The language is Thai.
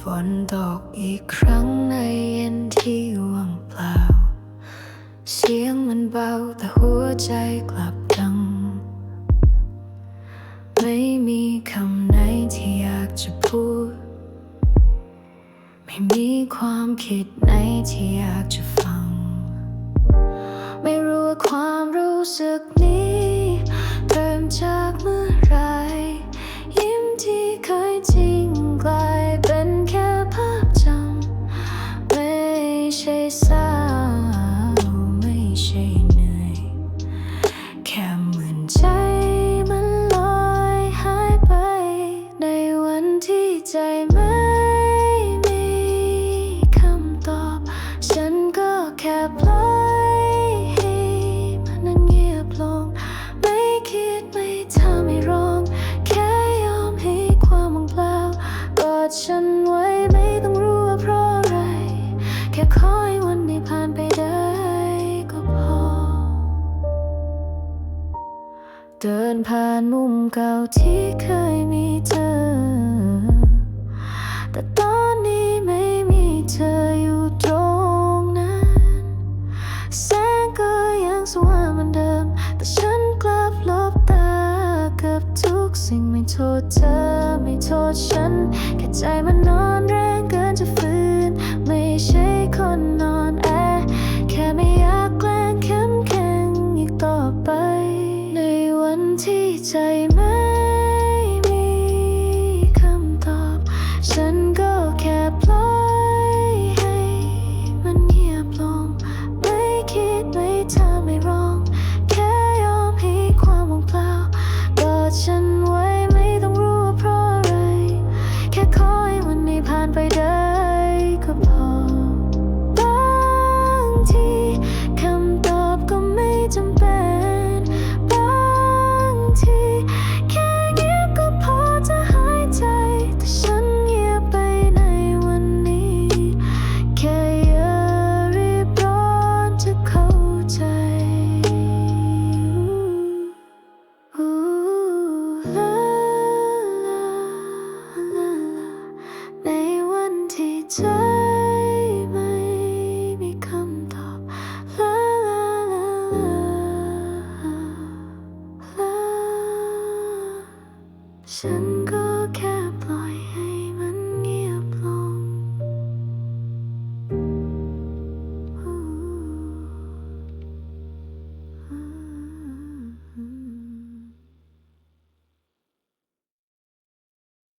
ฝนตกอีกครั้งในเย็นที่ว่างเปล่า เสียงมันเบาแต่หัวใจกลับดัง ไม่มีคำไหนที่อยากจะพูด ไม่มีความคิดไหนที่อยากจะฟัง ไม่รู้ว่าความรู้สึกนี้ เริ่มจากเมื่อ เดินผ่านมุมเก่าที่เคยมีเธอ แต่ตอนนี้ไม่มีเธออยู่ตรงนั้น แสงก็ยังสว่างเหมือนเดิม แต่ฉันกลับลบตากับทุกสิ่งไม่โทษเธอ ไม่โทษฉัน แค่ใจมันนอนแรงเกินจะฝืนไม่ใช่คนนอนแอ แค่ไม่อยากแกล้งเข้มแข็งอีกต่อไป ที่ใจม่มี ใจไม่มีคำตอบลาลาลาลาลาฉันก็แค่ปล่อย